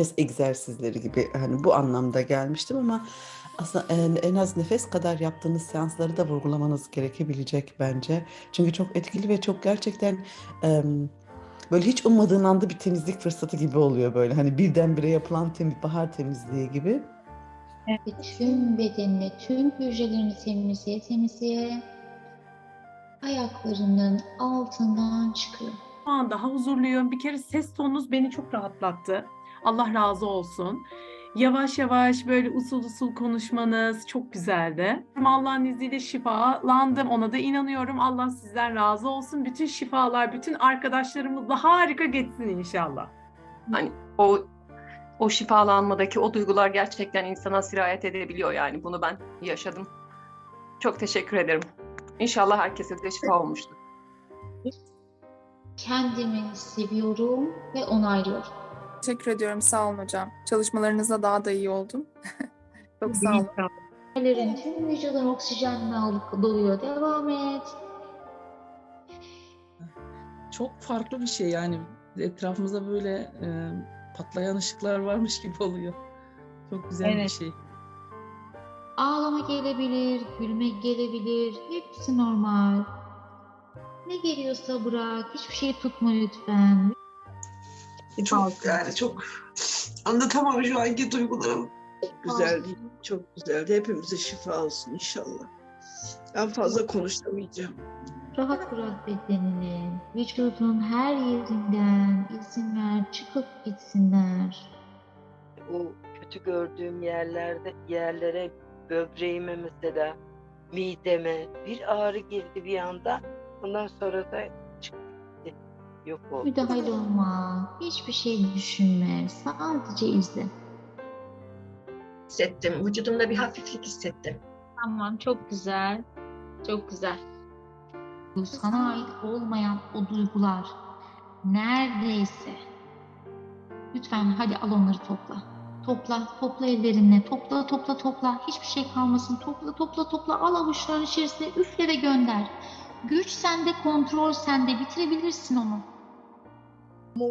nefes egzersizleri gibi hani bu anlamda gelmiştim ama aslında en, en az nefes kadar yaptığınız seansları da vurgulamanız gerekebilecek bence. Çünkü çok etkili ve çok gerçekten böyle hiç ummadığın anda bir temizlik fırsatı gibi oluyor böyle. Hani birdenbire yapılan temiz, bahar temizliği gibi. Ve tüm bedenini, tüm hücrelerini temizleye temizleye ayaklarının altından çıkıyor. Şu an daha huzurluyum. Bir kere ses tonunuz beni çok rahatlattı. Allah razı olsun. Yavaş yavaş böyle usul usul konuşmanız çok güzeldi. Allah'ın izniyle şifalandım. Ona da inanıyorum. Allah sizden razı olsun. Bütün şifalar, bütün arkadaşlarımızla harika geçsin inşallah. Hani o o şifalanmadaki o duygular gerçekten insana sirayet edebiliyor yani bunu ben yaşadım. Çok teşekkür ederim. İnşallah herkese de şifa olmuştur. Kendimi seviyorum ve onaylıyorum. Teşekkür ediyorum. Sağ olun hocam. Çalışmalarınızda daha da iyi oldum. Çok sağ olun. Ellerin tüm vücudun oksijenle alıp doluyor. Devam et. çok farklı bir şey yani etrafımızda böyle e, patlayan ışıklar varmış gibi oluyor. Çok güzel bir Evet. şey. Ağlama gelebilir, gülmek gelebilir. Hepsi normal. Ne geliyorsa bırak. Hiçbir şey tutma lütfen. Çok yani çok anlatamam şu anki duygularım. Güzeldi, çok güzeldi. Hepimize şifa olsun inşallah. Ben fazla konuşamayacağım. Rahat bırak bedenini. Vücudun her yerinden izin ver çıkıp gitsinler. o kötü gördüğüm yerlerde yerlere böbreğime mesela mideme bir ağrı girdi bir anda. Ondan sonra da. Yok oldu. Müdahale olma. Hiçbir şey düşünme. Sadece izle. hissettim. Vücudumda bir hafiflik hissettim. Tamam çok güzel. Çok güzel. Bu sana ait olmayan o duygular neredeyse lütfen hadi al onları topla. Topla, topla ellerinle. Topla, topla, topla. Hiçbir şey kalmasın. Topla, topla, topla. Al avuçların içerisine üfle ve gönder. Güç sende, kontrol sende. Bitirebilirsin onu.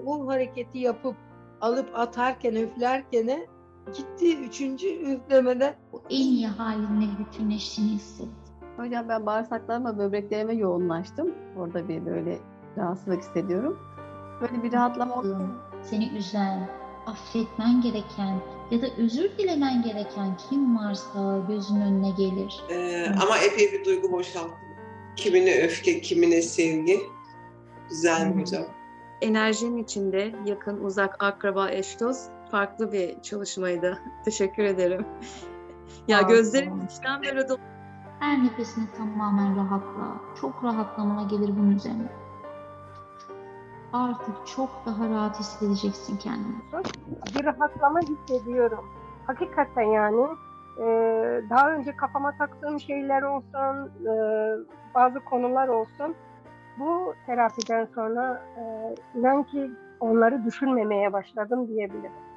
O hareketi yapıp alıp atarken üflerken gitti üçüncü üflemede O en iyi halinle bütünleştiğini hisset. Hocam ben bağırsaklarıma, böbreklerime yoğunlaştım. Orada bir böyle rahatsızlık hissediyorum. Böyle bir rahatlama oldu. Seni üzen, affetmen gereken ya da özür dilemen gereken kim varsa gözün önüne gelir. Ee, ama epey bir duygu boşalttım. Kimine öfke, kimine sevgi. Güzel bir hocam. Enerjinin içinde yakın, uzak, akraba, eş, dost farklı bir çalışmaydı. Teşekkür ederim. ya gözlerim içten böyle dolu. Her nefesini tamamen rahatla. Çok rahatlamana gelir bunun üzerine. Artık çok daha rahat hissedeceksin kendini. bir rahatlama hissediyorum. Hakikaten yani e, daha önce kafama taktığım şeyler olsun, e, bazı konular olsun. Bu terapiden sonra e, inan ki onları düşünmemeye başladım diyebilirim.